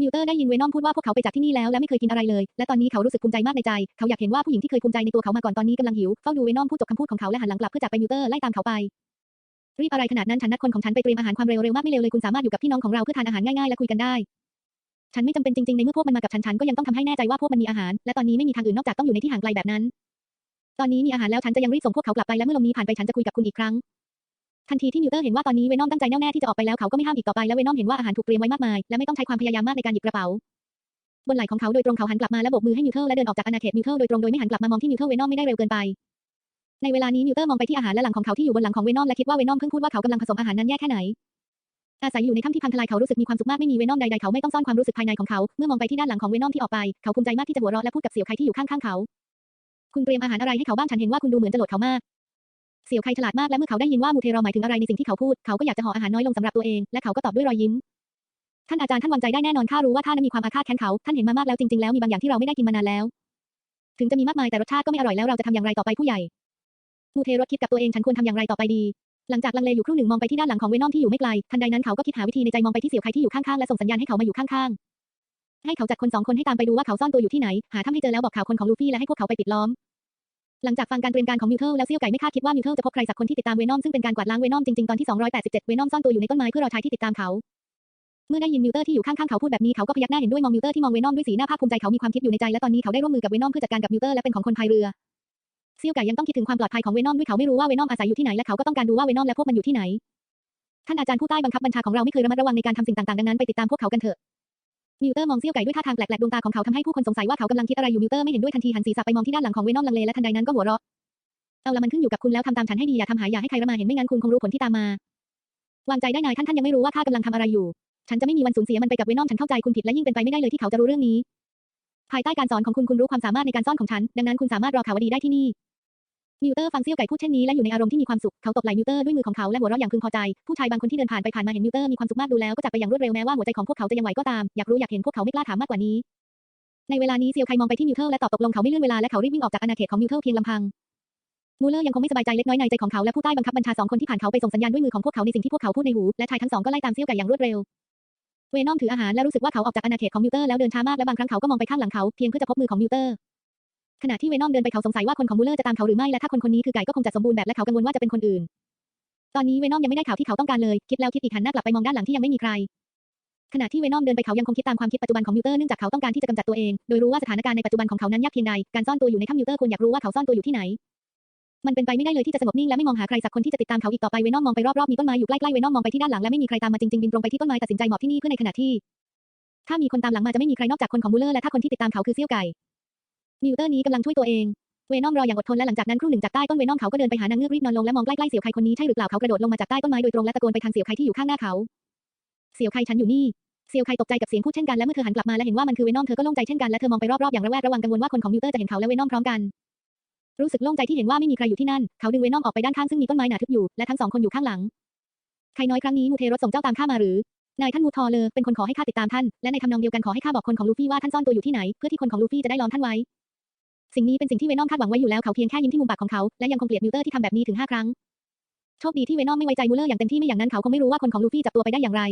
S1: มิวเตอร์ได้ยินเวนอมพูดว่าพวกเขาไปจากที่นี่แล้วและไม่เคยกินอะไรเลย และตอนนี้เขารู้สึกภูมิใจมากในใจ เขาอยากเห็นว่าผู้หญิงที่เคยภูมิใจในตัวเขามาก่อนตอนนี้กำลังหิว เฝ้าดูเวนอมพูดจบคำพูดของเขาและหันหลังกลับเพื่อจากไปมิวเตอร์ไล่ตามเขาไป รีบอะไรขนาดนั้นฉันนัดคนของฉันไปเตรียมอาหารความเร็วเร็วมากไม่เร็วเลยคุณสามารถอยู่กับพี่น้องของเราเพื่อทานอาหารง่ายๆและคุยกันได้ ฉันไม่จำเป็นจริงๆในเมื่อพวกมันมากับฉันฉันก็ยังต้องทำให้แน่ใจว่าพวกมันมีอาหาร และตอนนี้ไม่มีทางอื่นนอกจากต้องอยู่ในที่ห่างไกลแบบนั้น ตอนนี้มีอาหารแล้วฉันจะยังรีบส่งพวกเขากลับไปและเมื่อลมนี้ผ่านไปฉันจะคุยกับคุณอีกครั้ง ทันทีที่มิวเตอร์เห็นว่าตอนนี้เวนอมตั้งใจแน่วแน่ที่จะออกไปแล้วเขาก็ไม่ห้ามอีกต่อไปและเวนอมเห็นว่าอาหารถูกเตรียมไว้มากมายและไม่ต้องใช้ความพยายามมากในการหยิบกระเป๋าบนไหล่ของเขาโดยตรงเขาหันกลับมาและโบกมือให้มิวเตอร์และเดินออกจากอาณาเขตมิวเตอร์โดยตรงโดยไม่หันกลับมามองที่มิวเตอร์เวนอมไม่ได้เร็วเกินไป ในเวลานี้มิวเตอร์มองไปที่อาหารและหลังของเขาที่อยู่บนหลังของเวนอมและคิดว่าเวนอมเพิ่งพูดว่าเขากำลังผสมอาหารนั้นแย่แค่ไหนอาศัยอยู่ในถ้ำที่พังทลายเขารู้สึกมีความสุขมากไม่มีเวนอมใดๆเขาไม่ต้องซ่อนความรู้สึกภายในของเขาเมื่อมองไปที่ด้านหลังของเวนอมที่ออกไปเขาภูมิใจมากที่จะหัวเราะและพูดกับเสี่ยวไคที่อยู่ข้างๆเขา คุณเตรียมอาหารอะไรให้เขาบ้างฉันเห็นว่าคุณดูเหมือนจะโหลดเขามาก เสี่ยวไคฉลาดมากและเมื่อเขาได้ยินว่ามูเทรอหมายถึงอะไรในสิ่งที่เขาพูด เขาก็อยากจะห่ออาหารน้อยลงสำหรับตัวเอง และเขาก็ตอบด้วยรอยยิ้ม ท่านอาจารย์ท่านวางใจได้แน่นอนข้ารู้ว่าท่านนั้นมีความอาฆาตแค้นเขา ท่านเห็นมามากแล้วจริงๆแล้วมีบางอย่างที่เราไม่ได้กินมานานแล้ว ถึงจะมีมากมายแต่รสชาติก็ไม่อร่อยแล้วเราจะทำอย่างไรต่อไปผู้ใหญ่ มูเทรสคิดกับตัวเองฉันควรทำอย่างไรต่อไปดี หลังจากลังเลอยู่ครู่หนึ่งมองไปที่ด้านหลังของเวนอมที่อยู่ไม่ไกล ทันใดนั้นเขาก็คิดหาวิธีในใจมองไปที่เสี่ยวไคที่อยู่ข้างๆและส่งสัญญาณให้เขามาอยู่ข้างๆให้เขาจัดคนสองคนให้ตามไปดูว่าเขาซ่อนตัวอยู่ที่ไหน หาถ้าไม่เจอแล้วบอกข่าวคนของลูฟี่และให้พวกเขาไปปิดล้อม หลังจากฟังการเตรียมการของมิวเทิลแล้วเซี่ยวไก่ไม่คาดคิดว่ามิวเทิลจะพบใครสักคนที่ติดตามเวนอมซึ่งเป็นการกวาดล้างเวนอมจริงๆตอนที่ 287 เวนอมซ่อนตัวอยู่ในต้นไม้เพื่อรอชายที่ติดตามเขา เมื่อได้ยินมิวเตอร์ที่อยู่ข้างๆเขาพูดแบบนี้เขาก็พยักหน้าเห็นด้วยมองมิวเตอร์ที่มองเวนอมด้วยสีหน้าภาคภูมิใจเขามีความคิดอยู่ในใจและตอนนี้เขาได้ร่วมมือกับเวนอมเพื่อจัดการกับมิวเตอร์และเป็นของคนพายเรือเซี่ยวไก่ยังต้องคิดถึงความปลอดภัยของเวนอมด้วยเขาไม่รู้ว่าเวนอมอาศัยอยู่ที่ไหนและเขาก็ต้องการดูว่าเวนอมและพวกมันอยู่ที่ไหนท่านอาจารย์ผู้ใต้บังคับบัญชาของเราไม่เคยระมัดระวังในการทำสิ่งต่างๆดังนั้นไปติดตามพวกเขากันเถอะ มิวเตอร์มองเซี่ยวไก่ด้วยท่าทางแปลกๆดวงตาของเขาทำให้ผู้คนสงสัยว่าเขากำลังคิดอะไรอยู่มิวเตอร์ไม่เห็นด้วยทันทีหันศีรษะไปมองที่ด้านหลังของเวนอมลังเลและทันใดนั้นก็หัวเราะเอาละมันขึ้นอยู่กับคุณแล้วทำตามฉันให้ดีอย่าทำหายอย่าให้ใครระมาเห็นไม่งั้นคุณคงรู้ผลที่ตามมาวางใจได้นายท่านท่านยังไม่รู้ว่าข้ากำลังทำอะไรอยู่ ฉันจะไม่มีวันสูญเสียมันไปกับเวนอมฉันเข้าใจคุณผิดและยิ่งเป็นไปไม่ได้เลยที่เขาจะรู้เรื่องนี้ ภายใต้การสอนของคุณคุณรู้ความสามารถในการซ่อนของฉัน ดังนั้นคุณสามารถรอข่าวดีได้ที่นี่ มิวเตอร์ฟังเซี่ยวไก่พูดเช่นนี้และอยู่ในอารมณ์ที่มีความสุขเขาตบไหล่มิวเตอร์ด้วยมือของเขาและหัวเราะอย่างพึงพอใจ ผู้ชายบางคนที่เดินผ่านไปผ่านมาเห็นมิวเตอร์มีความสุขมากดูแล้วก็จากไปอย่างรวดเร็วแม้ว่าหัวใจของพวกเขาจะยังไหวก็ตามอยากรู้อยากเห็นพวกเขาไม่กล้าถามมากกว่านี้ ในเวลานี้เซียวไคมองไปที่มิวเตอร์และตอบตกลงเขาไม่เลื่อนเวลาและเขารีบวิ่งออกจากอาณาเขตของมิวเตอร์เพียงลำพังมูเลอร์ยังคงไม่สบายใจเล็กน้อยในใจของเขาและผู้ใต้บังคับบัญชาสองคนที่ผ่านเขาไปส่งสัญญาณด้วยมือของพวกเขาในสิ่งที่พวกเขาพูดในหูและชายทั้งสองก็ไล่ตามเซี่ยวไก่อย่างรวดเร็วเวนอมถืออาหารและรู้สึกว่าเขาออกจากอาณาเขตของมิวเตอร์แล้วเดินช้ามากและบางครั้งเขาก็มองไปข้างหลังเขาเพียงเพื่อจะพบมือของมิวเตอร์ ขณะที่เวนอมเดินไปเขาสงสัยว่าคนของมูเลอร์จะตามเขาหรือไม่และถ้าคนคนนี้คือไก่ก็คงจะสมบูรณ์แบบและเขากังวลว่าจะเป็นคนอื่น ตอนนี้เวนอมยังไม่ได้ข่าวที่เขาต้องการเลย คิดแล้วคิดอีกหันหน้ากลับไปมองด้านหลังที่ยังไม่มีใคร ขณะที่เวนอมเดินไปเขายังคงคิดตามความคิดปัจจุบันของมิวเตอร์เนื่องจากเขาต้องการที่จะกำจัดตัวเอง โดยรู้ว่าสถานการณ์ในปัจจุบันของเขานั้นยากเพียงใด การซ่อนตัวอยู่ในถ้ำมิวเตอร์ควรอยากรู้ว่าเขาซ่อนตัวอยู่ที่ไหน มันเป็นไปไม่ได้เลยที่จะสงบนิ่งและไม่มองหาใครสักคนที่จะติดตามเขาอีกต่อไปเวนอมมองไปรอบๆมีต้นไม้อยู่ใกล้ๆเวนอมมองไปที่ด้านหลังและไม่มีใครตามมาจริงๆบินตรงไปที่ต้นไม้ตัดสินใจหมอบที่นี่เพื่อในขณะที่ ถ้ามีคนตามหลังมาจะไม่มีใครนอกจากคนของมูเลอร์และถ้าคนที่ติดตามเขาคือเซี่ยวไก่ มิวเตอร์นี้กำลังช่วยตัวเองเวนอมรออย่างอดทนและหลังจากนั้นครู่หนึ่งจากใต้ต้นเวนอมเขาก็เดินไปหานางเงือกรีบนอนลงและมองใกล้ๆเสี่ยวไคคนนี้ใช่หรือเปล่าเขากระโดดลงมาจากใต้ต้นไม้โดยตรงและตะโกนไปทางเสี่ยวไคที่อยู่ข้างหน้าเขา เสี่ยวไคฉันอยู่นี่เสี่ยวไคตกใจกับเสียงพูดเช่นกันและเมื่อเธอหันกลับมาและเห็นว่ามันคือเวนอมเธอก็โล่งใจเช่นกันและเธอมองไปรอบๆอย่างระแวดระวังกังวลว่าคนของมิวเตอร์จะเห็นเขาและเวนอมพร้อมกัน รู้สึกโล่งใจที่เห็นว่าไม่มีใครอยู่ที่นั่น เขาดึงเวนอมออกไปด้านข้างซึ่งมีต้นไม้หนาทึบอยู่และทั้งสองคนอยู่ข้างหลังใครน้อยครั้งนี้มูเทรสส่งเจ้าตามข้ามาหรือนายท่านมูทอเลอเป็นคนขอให้ข้าติดตามท่านและในทำนองเดียวกันขอให้ข้าบอกคนของลูฟี่ว่าท่านซ่อนตัวอยู่ที่ไหนเพื่อที่คนของลูฟี่จะได้ล้อมท่านไว้ สิ่งนี้เป็นสิ่งที่เวนอมคาดหวังไว้อยู่แล้วเขาเพียงแค่ยิ้มที่มุมปากของเขา และยังคงเกลียดมิวเตอร์ที่ทำแบบนี้ถึงห้าครั้ง โชคดีที่เวนอมไม่ไว้ใจมูเลอร์อย่างเต็มที่ไม่อย่างนั้นเขาคงไม่รู้ว่าคนของลูฟี่จับตัวไปได้อย่างไร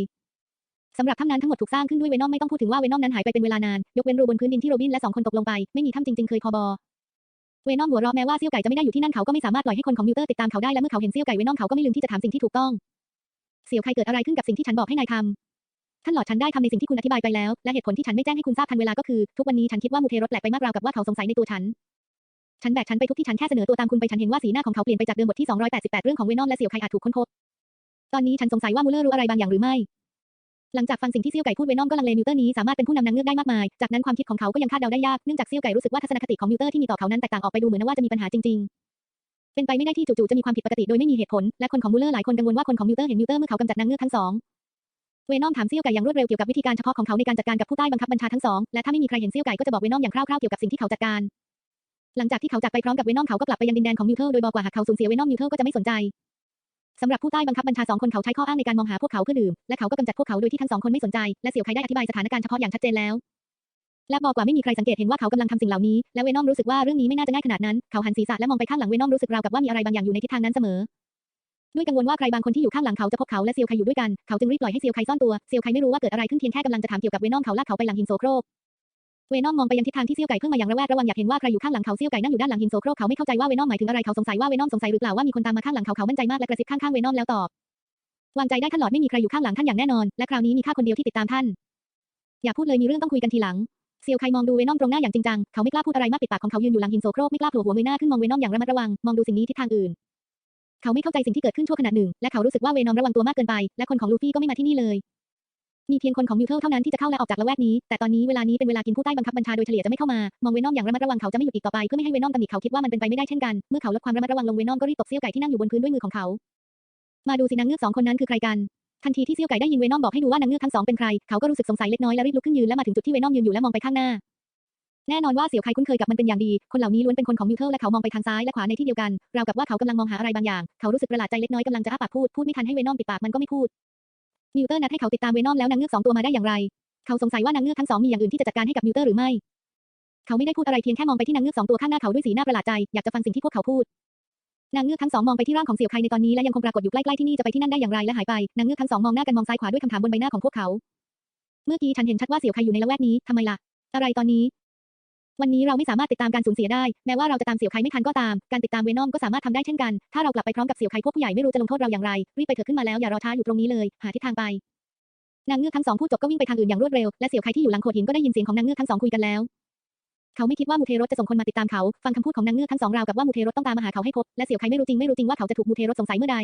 S1: สำหรับถ้ำนั้นทั้งหมดถูกสร้างขึ้นด้วยเวนอมไม่ต้องพูดถึงว่าเวนอมนั้นหายไปเป็นเวลานาน ยกเว้นรูบนพื้นดินที่โรบินและสองคนตกลงไป ไม่มีถ้ำจริงๆเคยพอบอเวนอมหัวเราะแม้ว่าเซี่ยวไก่จะไม่ได้อยู่ที่นั่นเขาก็ไม่สามารถปล่อยให้คนของมิวเตอร์ติดตามเขาได้และเมื่อเขาเห็นเซี่ยวไก่เวนอมเขาก็ไม่ลืมที่จะถามสิ่งที่ถูกต้อง เสี่ยวไคเกิดอะไรขึ้นกับสิ่งที่ฉันบอกให้นายทำ ท่านหลอดฉันได้ทำในสิ่งที่คุณอธิบายไปแล้ว และเหตุผลที่ฉันไม่แจ้งให้คุณทราบทันเวลาก็คือ ทุกวันนี้ฉันคิดว่ามูเทรสแปลกไปมากราวกับว่าเขาสงสัยในตัวฉัน ฉันแบกฉันไปทุกที่ฉันแค่เสนอตัวตามคุณไปฉันเห็นว่าสีหน้าของเขาเปลี่ยนไปจากเดิมบทที่ 288 เรื่องของเวนอมและเสี่ยวไคอาจถูกค้นพบ ตอนนี้ฉันสงสัยว่ามูเลอร์รู้อะไรบางอย่างหรือไม่ หลังจากฟังสิ่งที่เซี่ยวไก่พูดเวนอมก็ลังเลมิวเตอร์นี้สามารถเป็นผู้นำนางเงือกได้มากมาย จากนั้นความคิดของเขาก็ยังคาดเดาได้ยากเนื่องจากเซี่ยวไก่รู้สึกว่าทัศนคติของมิวเตอร์ที่มีต่อเขานั้นแตกต่างออกไปดูเหมือนว่าจะมีปัญหาจริงๆ เป็นไปไม่ได้ที่จู่ๆจะมีความผิดปกติโดยไม่มีเหตุผลและคนของมูเลอร์หลายคนกังวลว่าคนของมิวเตอร์เห็นมิวเตอร์เมื่อเขากำจัดนางเงือกทั้งสอง เวนอมถามเซี่ยวไก่อย่างรวดเร็วเกี่ยวกับวิธีการเฉพาะของเขาในการจัดการกับผู้ใต้บังคับบัญชาทั้งสอง และถ้าไม่มีใครเห็นเซี่ยวไก่ก็จะบอกเวนอมอย่างคร่าวๆเกี่ยวกับสิ่งที่เขาจัดการ หลังจากที่เขาจากไปพร้อมกับเวนอมเขาก็กลับไปยังดินแดนของมิวเทอร์โดยบอกว่าหากเขาสูญเสียเวนอมมิวเทอร์ก็จะไม่สนใจสำหรับผู้ใต้บังคับบัญชาสองคนเขาใช้ข้ออ้างในการมองหาพวกเขาเพื่อดื่มและเขาก็กำจัดพวกเขาโดยที่ทั้งสองคนไม่สนใจและเสี่ยวไคได้อธิบายสถานการณ์เฉพาะอย่างชัดเจนแล้วและบอกว่าไม่มีใครสังเกตเห็นว่าเขากำลังทำสิ่งเหล่านี้ และเวนอมรู้สึกว่าเรื่องนี้ไม่น่าจะง่ายขนาดนั้น เขาหันศีรษะและมองไปข้างหลังเวนอมรู้สึกราวกับว่ามีอะไรบางอย่างอยู่ในทิศทางนั้นเสมอ ด้วยกังวลว่าใครบางคนที่อยู่ข้างหลังเขาจะพบเขาและเซียวไคอยู่ด้วยกัน เขาจึงรีบปล่อยให้เซียวไคซ่อนตัว เซียวไคไม่รู้ว่าเกิดอะไรขึ้นเพียงแค่กำลังจะถามเกี่ยวกับเวนอมเขาลากเขาไปหลังหินโซโครกเวนอมมองไปยังทิศทางที่เซียวไก่เพิ่งมาอย่างระแวดระวังอยากเห็นว่าใครอยู่ข้างหลังเขาเซียวไก่นั่งอยู่ด้านหลังหินโซโครกเขาไม่เข้าใจว่าเวนอมหมายถึงอะไรเขาสงสัยว่าเวนอมสงสัยหรือเปล่าว่ามีคนตามมาข้างหลังเขาเขามั่นใจมากและกระซิบข้างๆเวนอมแล้วตอบวางใจได้ท่านหลอดไม่มีใครอยู่ข้างหลังท่านอย่างแน่นอนและคราวนี้มีข้าคนเดียวที่ติดตามท่าน อย่าพูดเลยมีเรื่องต้องคุยกันทีหลังเซียวไคมองดูเวนอมตรงหน้าอย่างจริงจังเขาไม่กล้าพูดอะไรมากปิดปากของเขายืนอยู่หลังหินโสโครกไม่กล้าโผล่หัวเงยหน้าขึ้นมองเวนอมอย่างระมัดระวังมองดูสิ่งนี้ทิศทางอื่น เขาไม่เข้าใจสิ่งที่เกิดขึ้นชั่วขณะหนึ่ง และเขารู้สึกว่าเวนอมระวังตัวมากเกินไป และคนของลูฟี่ก็ไม่มาที่นี่เลย มีเพียงคนของมิวเทิลเท่านั้นที่จะเข้าและออกจากละแวกนี้ แต่ตอนนี้เวลานี้เป็นเวลากินผู้ใต้บังคับบัญชาโดยเฉลี่ยจะไม่เข้ามา มองเวนอมอย่างระมัดระวังเขาจะไม่หยุดอีกต่อไปเพื่อไม่ให้เวนอมตำหนิเขาคิดว่ามันเป็นไปไม่ได้เช่นกัน เมื่อเขาลดความระมัดระวังลงเวนอมก็รีบตบเสี้ยวไก่ที่นั่งอยู่บนพื้นด้วยมือของเขา มาดูสินางเงือกสองคนนั้นคือใครกันทันทีที่เซี่ยวไก่ได้ยินเวนอมบอกให้ดูว่านางเงือกทั้งสองเป็นใคร เขาก็รู้สึกสงสัยเล็กน้อยและรีบลุกขึ้นยืนและมาถึงจุดที่เวนอมยืนอยู่และมองไปข้างหน้า แน่นอนว่าเสี่ยวไคคุ้นเคยกับมันเป็นอย่างดี คนเหล่านี้ล้วนเป็นคนของมิวเทิลและเขามองไปทางซ้ายและขวาในที่เดียวกัน ราวกับว่าเขากำลังมองหาอะไรบางอย่าง เขารู้สึกประหลาดใจเล็กน้อยกำลังจะอ้าปากพูด พูดไม่ทันให้เวนอมปิดปากมันก็ไม่พูดมิวเตอร์นัดให้เขาติดตามเวนอมแล้วนางเงือกสองตัวมาได้อย่างไร เขาสงสัยว่านางเงือกทั้งสองมีอย่างอื่นที่จะจัดการให้กับมิวเตอร์หรือไม่ เขาไม่ได้พูดอะไรเพียงแค่มองไปที่นางเงือกสองตัวข้างหน้าเขาด้วยสีหน้าประหลาดใจ อยากจะฟังสิ่งที่พวกเขาพูด นางเงือกทั้งสองมองไปที่ร่างของเสี่ยวไคในตอนนี้และยังคงปรากฏอยู่ใกล้ๆที่นี่จะไปที่นั่นได้อย่างไรและหายไป นางเงือกทั้งสองมองหน้ากันมองซ้ายขวาด้วยคำถามบนใบหน้าของพวกเขา เมื่อกี้ฉันเห็นชัดว่าเสี่ยวไคอยู่ในละแวกนี้ทำไมล่ะอะไรตอนนี้ วันนี้เราไม่สามารถติดตามการสูญเสียได้ แม้ว่าเราจะตามเสี่ยวไคไม่ทันก็ตาม การติดตามเวนอมก็สามารถทำได้เช่นกัน ถ้าเรากลับไปพร้อมกับเสี่ยวไคพวกผู้ใหญ่ไม่รู้จะลงโทษเราอย่างไร รีบไปเถอะขึ้นมาแล้วอย่ารอช้าอยู่ตรงนี้เลย หาทิศทางไป นางเงือกทั้งสองพูดจบก็วิ่งไปทางอื่นอย่างรวดเร็ว และเสี่ยวไคที่อยู่หลังโขดหินก็ได้ยินเสียงของนางเงือกทั้งสองคุยกันแล้ว เขาไม่คิดว่ามูเทรสจะส่งคนมาติดตามเขา ฟังคำพูดของนางเงือกทั้งสองราวกับว่ามูเทรสต้องตามมาหาเขาให้พบ และเสี่ยวไคไม่รู้จริงไม่รู้จริงว่าเขาจะถูกมูเทรสสงสัยเมื่อใด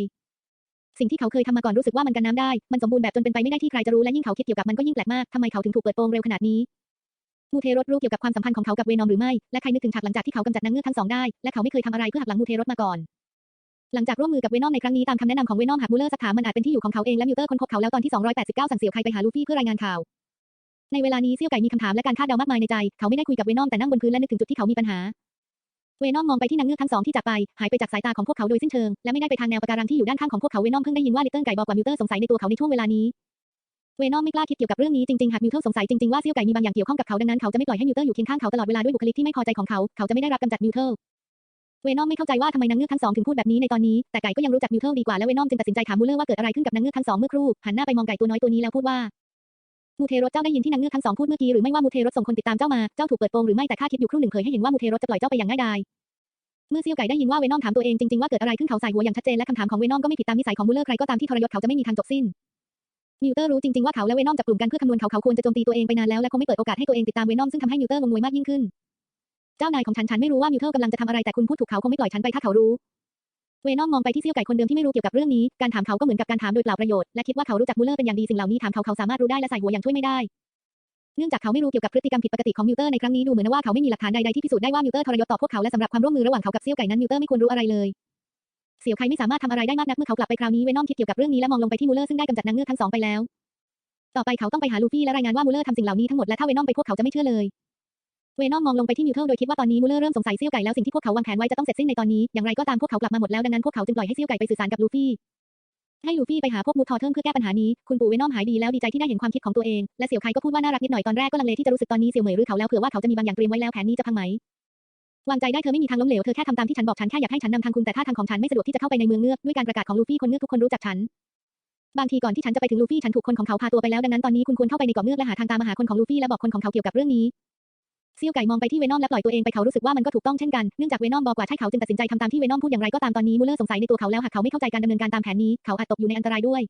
S1: สิ่งที่เขาเคยทำมาก่อนรู้สึกว่ามันกันน้ำได้ มันสมบูรณ์แบบจนเป็นไปไม่ได้ที่ใครจะรู้และยิ่งเขาคิดเกี่ยวกับมันก็ยิ่งแปลกมาก ทำไมเขาถึงถูกเปิดโปงเร็วขนาดนี้ มูเทรสรู้เกี่ยวกับความสัมพันธ์ของเขากับเวนอมหรือไม่ และใครนึกถึงฉากหลังจากที่เขากำจัดนางเงือกทั้งสองได้ และเขาไม่เคยทำอะไรเพื่อหักหลังมูเทรสมาก่อน หลังจากร่วมมือกับเวนอมในครั้งนี้ตามคำแนะนำของเวนอมหากมูเลอร์สักถามมันอาจเป็นที่อยู่ของเขาเองและมิวเตอร์คนพบเขาแล้วตอนที่ 289 สั่งเสี่ยวไคไปหาลูฟี่เพื่อรายงานข่าว ในเวลานี้เซี่ยวไก่มีคำถามและการคาดเดามากมายในใจ เขาไม่ได้คุยกับเวนอมแต่นั่งบนพื้นและนึกถึงจุดที่เขามีปัญหา เวนอมมองไปที่นางเงือกทั้งสองที่จากไป หายไปจากสายตาของพวกเขาโดยสิ้นเชิง และไม่ได้ไปทางแนวปะการังที่อยู่ด้านข้างของพวกเขา เวนอมเพิ่งได้ยินว่าลิตเติ้ลไก่บอกว่ามิวเตอร์สงสัยในตัวเขาในช่วงเวลานี้ เวนอมไม่กล้าคิดเกี่ยวกับเรื่องนี้จริงๆ หากมิวเตอร์สงสัยจริงๆว่าเซี่ยวไก่มีบางอย่างเกี่ยวข้องกับเขาดังนั้นเขาจะไม่ปล่อยให้มิวเตอร์อยู่เคียงข้างเขาตลอดเวลาด้วยบุคลิกที่ไม่พอใจของเขา เขาจะไม่ได้รับกำจัดมิวเตอร์เวนอมไม่เข้าใจว่าทำไมนางเงือกทั้งสองถึงพูดแบบนี้ในตอนนี้ แต่ไก่ก็ยังรู้จักมิวเทลดีกว่าและเวนอมจึงตัดสินใจถามมูเลอร์ว่าเกิดอะไรขึ้นกับนางเงือกทั้งสองเมื่อครู่หันหน้าไปมองไก่ตัวน้อยตัวนี้แล้วพูดว่ามูเทรสเจ้าได้ยินที่นางเงือกทั้งสองพูดเมื่อกี้หรือไม่ว่ามูเทรสส่งคนติดตามเจ้ามาเจ้าถูกเปิดโปงหรือไม่แต่ข้าคิดอยู่ครู่หนึ่งเคยให้เห็นว่ามูเทรสจะปล่อยเจ้าไปอย่างง่ายดายเมื่อเซี่ยวไก่ได้ยินว่าเวนอมถามตัวเองจริงๆว่าเกิดอะไรขึ้นเขาใส่หัวอย่างชัดเจนและคำถามของเวนอมก็ไม่ผิดตามนิสัยของมูเลอร์ใครก็ตามที่ทรยศเขาจะไม่มีทางจบสิ้น มิวเตอร์รู้จริงๆว่าเขาและเวนอมจับกลุ่มกันเพื่อคำนวณเขาเขาควรจะโจมตีตัวเองไปนานแล้วและคงไม่เปิดโอกาสให้ตัวเองติดตามเวนอมซึ่งทำให้มิวเตอร์งงงวยมากยิ่งขึ้น เจ้านายของฉันฉันไม่รู้ว่ามิวเตอร์กำลังจะทำอะไรแต่คุณพูดถูกเขาคงไม่ปล่อยฉันไปถ้าเขารู้เวนอมมองไปที่เซี่ยวไก่คนเดิมที่ไม่รู้เกี่ยวกับเรื่องนี้ การถามเขาก็เหมือนกับการถามโดยเปล่าประโยชน์ และคิดว่าเขารู้จักมูเลอร์เป็นอย่างดีสิ่งเหล่านี้ถามเขาเขาสามารถรู้ได้และใส่หัวอย่างช่วยไม่ได้ เนื่องจากเขาไม่รู้เกี่ยวกับพฤติกรรมผิดปกติของมิวเตอร์ในครั้งนี้ดูเหมือนว่าเขาไม่มีหลักฐานใดๆที่พิสูจน์ได้ว่ามิวเตอร์ทรยศต่อพวกเขาและสำหรับความร่วมมือระหว่างเขากับเซี่ยวไก่นั้นมิวเตอร์ไม่ควรรู้อะไรเลย สี่ยวไคไม่สามารถทำอะไรได้มากนักเมื่อเขากลับไปคราวนี้เวนอมคิดเกี่ยวกับเรื่องนี้และมองลงไปที่มูเลอร์ซึ่งได้กำจัดนางเงือกทั้งสองไปแล้ว ต่อไปเขาต้องไปหาลูฟี่และรายงานว่ามูเลอร์ทำสิ่งเหล่านี้ทั้งหมดและถ้าเวนอมไปพวกเขาจะไม่เชื่อเลย เวนอมมองลงไปที่มิวเทลโดยคิดว่าตอนนี้มูเลอร์เริ่มสงสัยเซี่ยวไก่แล้วสิ่งที่พวกเขาวางแผนไว้จะต้องเสร็จสิ้นในตอนนี้อย่างไรก็ตามพวกเขากลับมาหมดแล้วดังนั้นพวกเขาจึงปล่อยให้เซี่ยวไก่ไปสื่อสารกับลูฟี่ให้ลูฟี่ไปหาพวกมูทอเทิงเพื่อแก้ปัญหานี้ คุณปู่เวนอมหายดีแล้วดีใจที่ได้เห็นความคิดของตัวเอง และเสี่ยวไคก็พูดว่าน่ารักนิดหน่อยตอนแรกก็ลังเลที่จะรู้สึกตอนนี้เสี่ยวเหมยหรือเขาแล้วเผื่อว่าเขาจะมีบางอย่างเตรียมไว้แล้วแผนนี้จะพังไหม วางใจได้เธอไม่มีทางล้มเหลว เธอแค่ทำตามที่ฉันบอกฉันแค่อยากให้ฉันนำทางคุณแต่ถ้าทางของฉันไม่สะดวกที่จะเข้าไปในเมืองเงือกด้วยการประกาศของลูฟี่คนเงือกทุกคนรู้จักฉัน บางทีก่อนที่ฉันจะไปถึงลูฟี่ฉันถูกคนของเขาพาตัวไปแล้วดังนั้นตอนนี้คุณควรเข้าไปในเกาะเงือกและหาทางตามมาหาคนของลูฟี่และบอกคนของเขาเกี่ยวกับเรื่องนี้เซี่ยวไก่มองไปที่เวนอมและปล่อยตัวเองไปเขารู้สึกว่ามันก็ถูกต้องเช่นกัน เนื่องจากเวนอมบอกว่าใช่เขาจึงตัดสินใจทำตามที่เวนอมพูดอย่างไรก็ตามตอนนี้มูเลอร์สงสัยในตัวเขาแล้วหากเขาไม่เข้าใจการดำเนินการตามแผนนี้เขาอาจตกอยู่ในอันตรายด้วย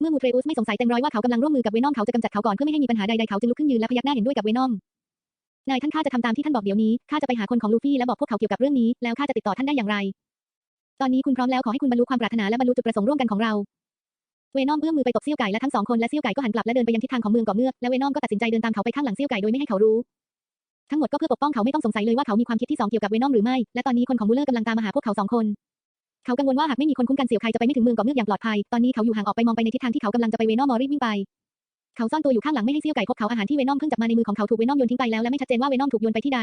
S1: เมื่อมูเทรอุสไม่สงสัยเต็มร้อยว่าเขากำลังร่วมมือกับเวนอมเขาจะกำจัดเขาก่อนเพื่อไม่ให้มีปัญหาใดๆเขาจึงลุกขึ้นยืนและพยักหน้าเห็นด้วยกับเวนอม นายท่านข้าจะทำตามที่ท่านบอกเดี๋ยวนี้ ข้าจะไปหาคนของลูฟี่และบอกพวกเขาเกี่ยวกับเรื่องนี้ แล้วข้าจะติดต่อท่านได้อย่างไร ตอนนี้คุณพร้อมแล้วขอให้คุณบรรลุความปรารถนาและบรรลุจุดประสงค์ร่วมกันของเรา เวนอมเอื้อมมือไปตบเซี่ยวไก่และทั้งสองคนและเซี่ยวไก่ก็หันกลับและเดินไปยังทิศทางของเมืองเกาะเงือกและเวนอมก็ตัดสินใจเดินตามเขาไปข้างหลังเซี่ยวไก่โดยไม่ให้เขารู้ ทั้งหมดก็เพื่อปกป้องเขาไม่ต้องสงสัยเลยว่าเขามีความคิดที่สองเกี่ยวกับเวนอมหรือไม่ และตอนนี้คนของมูเลอร์กำลังตามมาหาพวกเขาสองคนเขากังวลว่าหากไม่มีคนคุ้มกันเสี่ยวไคจะไปไม่ถึงเมืองเกาะเงือกอย่างปลอดภัย ตอนนี้เขาอยู่ห่างออกไปมองไปในทิศทางที่เขากำลังจะไปเวนอมมอรีวิ่งไป เขาซ่อนตัวอยู่ข้างหลังไม่ให้เซี่ยวไก่พบเขาอาหารที่เวนอมเพิ่งจับมาในมือของเขาถูกเวนอมโยนทิ้งไปแล้วและไม่ชัดเจนว่าเวนอมถูกโยนไปที่ใด